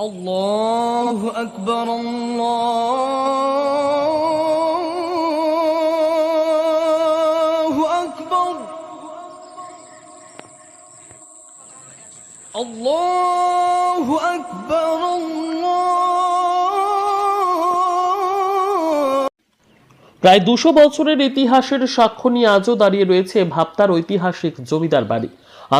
الله أكبر الله প্রায় দুশো বছরের ইতিহাসের সাক্ষ্য নিয়ে আজও দাঁড়িয়ে রয়েছে ভাপ্তার ঐতিহাসিক জমিদার বাড়ি।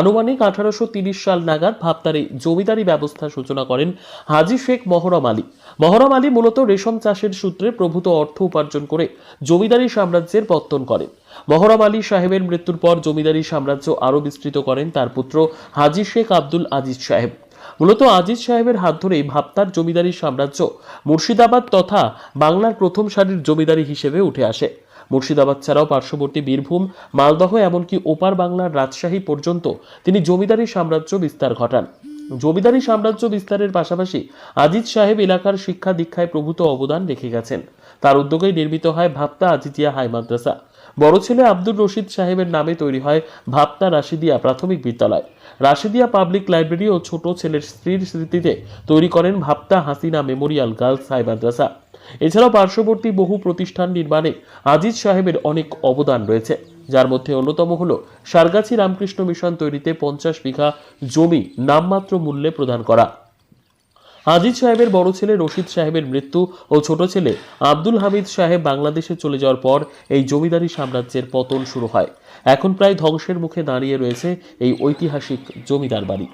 আনুমানিক আঠারোশো সাল নাগাদ ভাপ্তার এই জমিদারি ব্যবস্থা সূচনা করেন হাজি শেখ মহরম আলী। মহরম আলী মূলত রেশম চাষের সূত্রে প্রভূত অর্থ উপার্জন করে জমিদারি সাম্রাজ্যের পত্তন করেন। মহরম আলী সাহেবের মৃত্যুর পর জমিদারি সাম্রাজ্য আরও বিস্তৃত করেন তার পুত্র হাজি শেখ আব্দুল আজিজ সাহেব। মূলত আজিজ সাহেবের হাত ধরেই ভাপ্তার জমিদারি সাম্রাজ্য মুর্শিদাবাদ তথা বাংলার প্রথম সারির জমিদারি হিসেবে উঠে আসে। মুর্শিদাবাদ ছাড়াও পার্শ্ববর্তী বীরভূম, মালদহ এমনকি ওপার বাংলার রাজশাহী পর্যন্ত তিনি জমিদারি সাম্রাজ্য বিস্তার ঘটান। জমিদারি সাম্রাজ্য বিস্তারের পাশাপাশি আজিজ সাহেব এলাকার শিক্ষা দীক্ষায় প্রভূত অবদান রেখে গেছেন। তার উদ্যোগেই নির্মিত হয় ভাপ্তা আজিজিয়া হাই মাদ্রাসা। বড় ছেলে আব্দুর রশিদ সাহেবের নামে তৈরি হয় ভাপ্তা রাশিদিয়া প্রাথমিক বিদ্যালয়। রাশিদিয়া পাবলিক লাইব্রেরি ও ছোট ছেলের স্ত্রীর স্মৃতিতে তৈরি করেন ভাপ্তা Hasina memorial girls high madrasa. এছাড়াও পার্শ্ববর্তী বহু প্রতিষ্ঠান নির্মাণে আজিজ সাহেবের অনেক অবদান রয়েছে। যার মধ্যে অন্যতম হল সারগাছি রামকৃষ্ণ মিশন তৈরিতে পঞ্চাশ বিঘা জমি নামমাত্র মূল্যে প্রদান করা। আজিজ সাহেবের বড় ছেলে রশিদ সাহেবের মৃত্যু ও ছোট ছেলে আব্দুল হামিদ সাহেব বাংলাদেশে চলে যাওয়ার পর এই জমিদারি সাম্রাজ্যের পতন শুরু হয়। এখন প্রায় ধ্বংসের মুখে দাঁড়িয়ে রয়েছে এই ঐতিহাসিক জমিদার বাড়ি।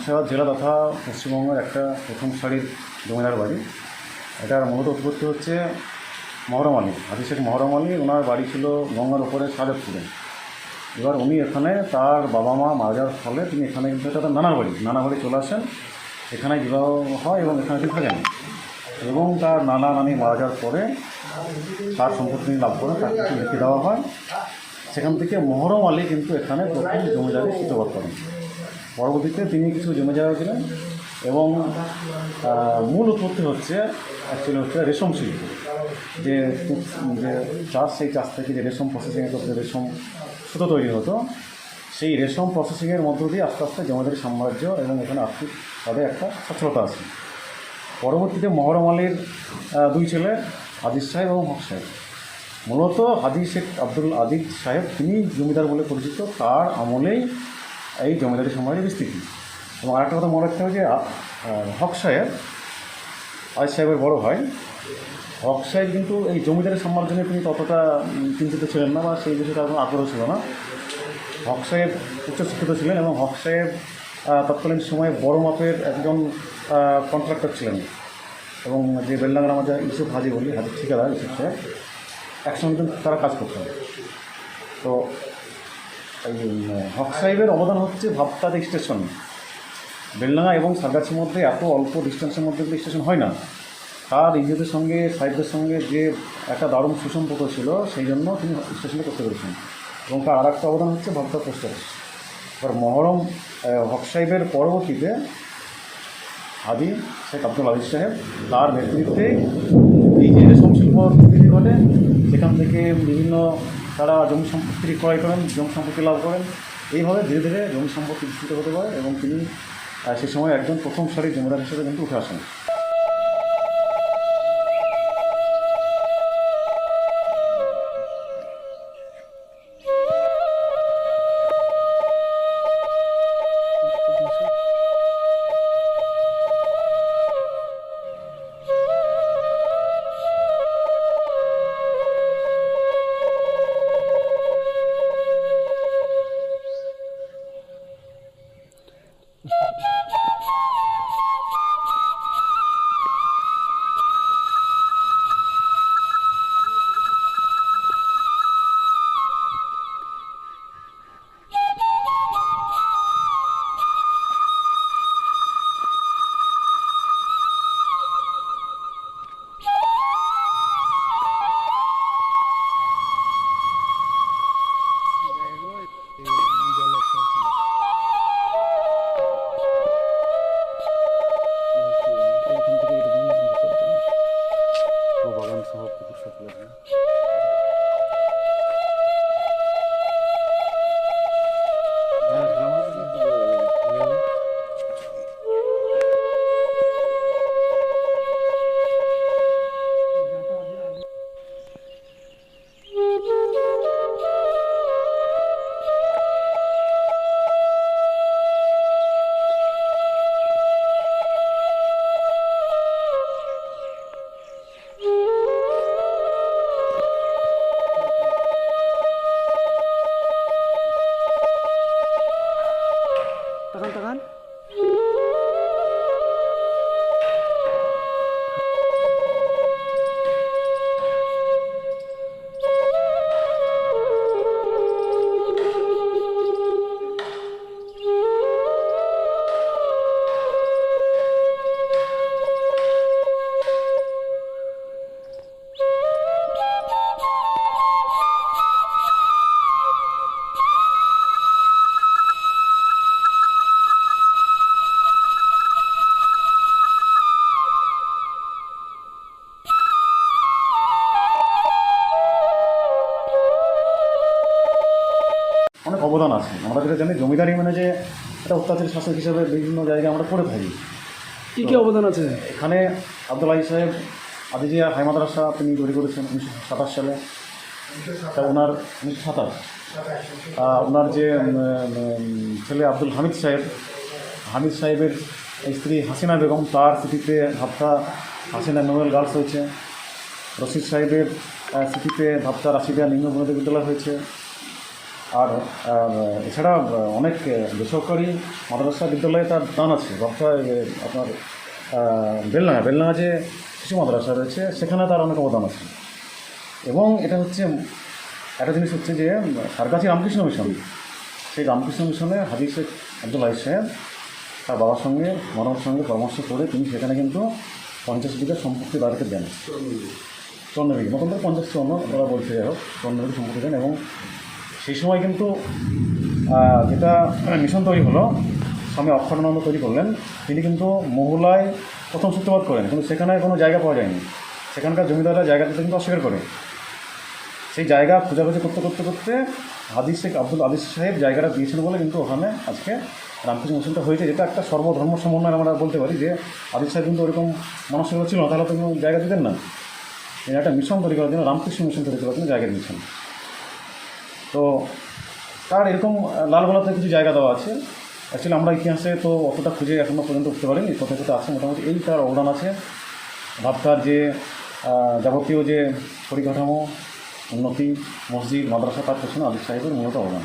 মুর্শিদাবাদ জেলা তথা পশ্চিমবঙ্গের একটা প্রথম সারির জমিদার বাড়ি। এটার মূলত উৎপত্তি হচ্ছে মহরম আলী হাজি শেখ মহরম আলী। ওনার বাড়ি ছিল গঙ্গার উপরে সাদেবপুরে। এবার উনি এখানে তার বাবা মা মারা যাওয়ার ফলে তিনি এখানে কিন্তু এটা তার নানার বাড়ি নানা বাড়ি চলে আসেন। এখানে বিবাহ হয় এবং এখানে তিনি থাকেন। এবং তার নানা নানি মারা যাওয়ার পরে তার সম্পত্তি লাভ করেন তাকে কিছু লিখে দেওয়া হয়। সেখান থেকে মহরম আলী কিন্তু এখানে প্রথম জমিদারি সূত্রপাত করেন। পরবর্তীতে তিনি কিছু জমে জায়গা কিনেন এবং মূল উৎপত্তি হচ্ছে অ্যাকচুয়ালি হচ্ছে রেশম শিল্প, যে যে চাষ, সেই চাষ থেকে যে রেশম প্রসেসিংয়ের করতে রেশম সুতো তৈরি হতো, সেই রেশম প্রসেসিংয়ের মধ্য দিয়ে আস্তে আস্তে জমিদারি সাম্রাজ্য এবং এখানে আর্থিক তাদের একটা সচ্ছলতা আছে। পরবর্তীতে মহরম আলীর দুই ছেলে আজিজ সাহেব এবং হক সাহেব। মূলত হাজি শেখ আব্দুল আজিজ সাহেব তিনি জমিদার বলে পরিচিত, তার আমলেই এই জমিদারি সাম্রাজ্যের বিস্তৃতি। এবং আরেকটা কথা মনে রাখতে হবে যে হক সাহেব আজিজ সাহেবের বড় ভাই। হক সাহেব কিন্তু এই জমিদারি সাম্রাজ্য নিয়ে তিনি ততটা চিন্তিত ছিলেন না বা সেই বিষয়ে তার কোনো আগ্রহ ছিল না। হক সাহেব উচ্চশিক্ষিত ছিলেন এবং হক সাহেব তৎকালীন সময়ে বড় মাপের একজন কন্ট্রাক্টর ছিলেন। এবং যে বেলডাঙ্গার আমাদের ইউসুফ হাজি বলি, হাজি ঠিকাদার ইউসুফ সাহেব, একসঙ্গে তারা কাজ করতেন। তো হক সাহেবের অবদান হচ্ছে ভাবতাদ স্টেশন। বেলডাঙ্গা এবং সারগাছির মধ্যে এত অল্প ডিস্টেন্সের মধ্যে স্টেশন হয় না, তার ইংরেজদের সঙ্গে, সাহেবদের সঙ্গে যে একটা দারুণ সুসম্পর্ক ছিল, সেই জন্য তিনি স্টেশনে করতে পেরেছেন। এবং তার আর একটা অবদান হচ্ছে ভাবতাদ পোস্ট অফিস এবার মহরম হক সাহেবের পরবর্তীতে হাজি শেখ আব্দুল আজিজ সাহেব তার নেতৃত্বে এই যে রেশম শিল্প ঘটে, সেখান থেকে বিভিন্ন তারা জমি সম্পত্তি ক্রয় করেন, জমি সম্পত্তি লাভ করেন। এইভাবে ধীরে ধীরে জমি সম্পত্তি বিস্তৃত হতে পারে এবং তিনি সেই সময় একজন প্রথম সারির জমিদার হিসেবে কিন্তু উঠে আসেন। আমরা যেটা জানি জমিদারি মানে যে একটা অত্যাচারী শাসক হিসেবে বিভিন্ন জায়গায় আমরা করে থাকি। কী কী অবদান আছে? এখানে আব্দুল আলী সাহেব আদিজিয়া হাই মাদ্রাসা তিনি তৈরি করেছেন উনিশশো সাতাশ সালে। তা ওনার উনিশশো সাতাশ। ওনার যে ছেলে আব্দুল হামিদ সাহেব হামিদ সাহেবের স্ত্রী হাসিনা বেগম তার স্মৃতিতে ভাবতা হাসিনা নোবেল গার্লস হয়েছে। রশিদ সাহেবের স্মৃতিতে ভাবতা রাশিদা নিম্ন বিদ্যালয় হয়েছে। আর আর, এছাড়া অনেক বেসরকারি মাদ্রাসা বিদ্যালয়ে তার দান আছে। এ, আপনার বেলনাঙা বেলনাগা যে শিশু মাদ্রাসা রয়েছে সেখানে তার অনেক অবদান আছে। এবং এটা হচ্ছে একটা জিনিস হচ্ছে যে সারগাছি রামকৃষ্ণ মিশন। সেই রামকৃষ্ণ মিশনে শেখ আব্দুল হাই সাহেব তার বাবার সঙ্গে মরমের সঙ্গে পরামর্শ করে তিনি সেখানে কিন্তু পঞ্চাশ বিঘা সম্পত্তি বাড়িতে দেন। চন্ন বিঘা মতন পঞ্চাশ চন্ন ওরা বলছে যাই হোক চন্ন সম্পত্তি দেন এবং সেই সময় কিন্তু যেটা মিশন তৈরি হলো, স্বামী অক্ষরানন্দ তৈরি করলেন, তিনি কিন্তু মহুলায় প্রথম সূত্রপাত করেন, কিন্তু সেখানে কোনো জায়গা পাওয়া যায়নি। সেখানকার জমিদাররা জায়গা দিতে কিন্তু অস্বীকার করে। সেই জায়গা খোঁজাখুঁজি করতে করতে করতে হাদিস শেখ আব্দুল আদিস সাহেব জায়গাটা দিয়েছেন বলে কিন্তু ওখানে আজকে রামকৃষ্ণ মিশনটা হয়েছে, যেটা একটা সর্বধর্ম সমন্বয় আমরা বলতে পারি যে আদিস সাহেব কিন্তু ওরকম মানসিকতা ছিল না, তাহলে তো জায়গা দিতেন না। একটা মিশন তৈরি করার জন্য রামকৃষ্ণ মিশন তৈরি করার জন্য জায়গা দিয়েছেন। তো তার এরকম লাল গোলাপের কিছু জায়গা দেওয়া আছে। অ্যাকচুয়ালি আমরা ইতিহাসে তো অতটা খুঁজে এখনও পর্যন্ত উঠতে পারিনি। কোথায় কোথায় আছে মোটামুটি এই তার অবদান আছে। ভাবতার যে যাবতীয় যে পরিকাঠামো, উন্নতি, মসজিদ, মাদ্রাসা, তার পেছনে আলিফ সাহেবের মূলত অবদান।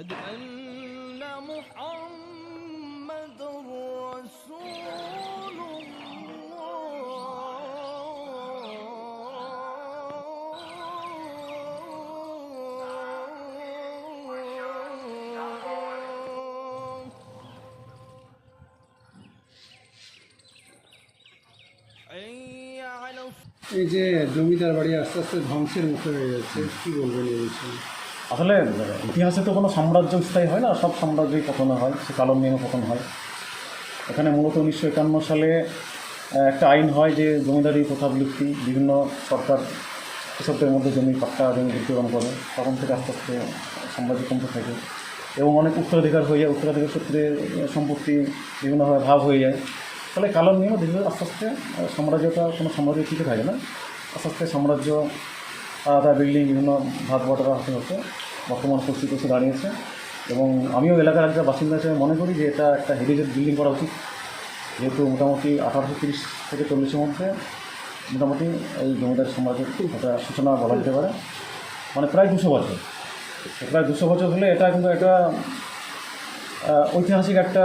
أشهد أن محمد رسول الله حي على الصلاة এই যে জমিদার বাড়ি আস্তে আস্তে ধ্বংসের মুখে হয়ে যাচ্ছে কি বলবেন এই বিষয়ে আসলে, ইতিহাসে তো কোনো সাম্রাজ্য স্থায়ী হয় না, সব সাম্রাজ্যই পতন হয়, সে কালোর নিয়মে পতন হয়। এখানে মূলত উনিশশো একান্ন সালে একটা আইন হয় যে জমিদারি প্রথা বিলুপ্তি, বিভিন্ন সরকার কৃষকদের মধ্যে জমি পাট্টা, জমি বিতরণ করে, তখন থেকে আস্তে আস্তে সাম্রাজ্য কমতে থাকে এবং অনেক উত্তরাধিকার হয়ে যায়, উত্তরাধিকার সূত্রে সম্পত্তি বিভিন্নভাবে ভাব হয়ে যায়। ফলে কালোর নিয়মে ধীরে আস্তে আস্তে সাম্রাজ্যটা কোনো সাম্রাজ্য টিকে থাকে না। আস্তে আস্তে সাম্রাজ্য আলাদা বিল্ডিং বিভিন্ন ভাগ বটরা হতে হতে বর্তমান পরিস্থিতি এসে দাঁড়িয়েছে। এবং আমিও এলাকার একটা বাসিন্দা হিসেবে মনে করি যে এটা একটা হেরিটেজ বিল্ডিং করা উচিত। যেহেতু মোটামুটি আঠারোশো তিরিশ থেকে চল্লিশের মধ্যে মোটামুটি এই জমিদার সাম্রাজ্যের একটা সূচনা বলা যেতে পারে। মানে প্রায় দুশো বছর। প্রায় দুশো বছর হলে এটা কিন্তু একটা ঐতিহাসিক একটা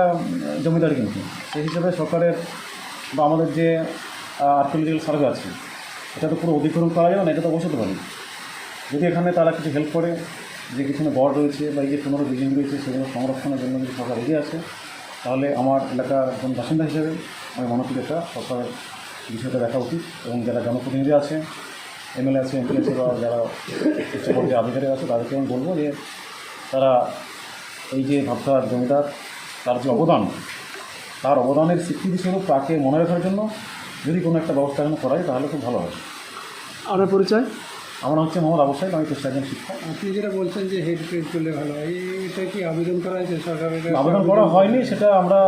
জমিদারি কিন্তু। সেই হিসেবে সরকারের বা আমাদের যে আর্কিওলজিক্যাল সার্ভে আছে এটা তো পুরো অধিগ্রহণ করা যাবে না, এটা তো বসাতে পারি। যদি এখানে তারা কিছু হেল্প করে, যে পিছনে বড় রয়েছে বা এই যে পনেরো বিল্ডিং রয়েছে, সেগুলো সংরক্ষণের জন্য যদি সরকার এগিয়ে আসে, তাহলে আমার এলাকার একজন বাসিন্দা হিসেবে আমি মনে করি এটা সরকারের বিষয়টা দেখা উচিত। এবং যারা জনপ্রতিনিধি আছে, এমএলএ আছে, এমপি আছে, বা যারা উচ্চ পর্যায়ে আধিকারিক আছে, তাদেরকে আমি বলব যে তারা এই যে ভাবসার জমিদার, তার যে অবদান, তার অবদানের স্বীকৃতি স্বরূপ তাকে মনে রাখার জন্য যদি কোনো একটা ব্যবস্থা এখানে করা যায় তাহলে খুব ভালো হবে। আপনার পরিচয়? আমার হচ্ছে মোহাম্মদ আবু সাহেব আমি পেশা একজন শিক্ষক। আপনি যেটা বলছেন যে হেরিটেজ করলে ভালো হয় এটা কি আবেদন করা হয়েছে সরকারের আবেদন করা হয়নি সেটা আমরা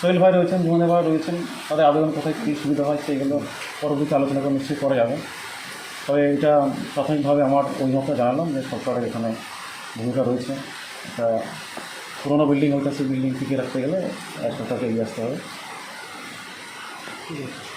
সোহেল ভাই রয়েছেন জুমনে ভাই রয়েছেন তাদের আবেদন কোথায় কী সুবিধা হয় সেইগুলো পরবর্তী আলোচনা করে নিশ্চয়ই করা যাবে। তবে এটা প্রাথমিকভাবে আমার অভিমতটা জানালাম যে সরকারের এখানে ভূমিকা রয়েছে। একটা পুরোনো বিল্ডিং হইতে সেই বিল্ডিং টিকে রাখতে গেলে সরকারকে এগিয়ে আসতে হবে। ঠিক আছে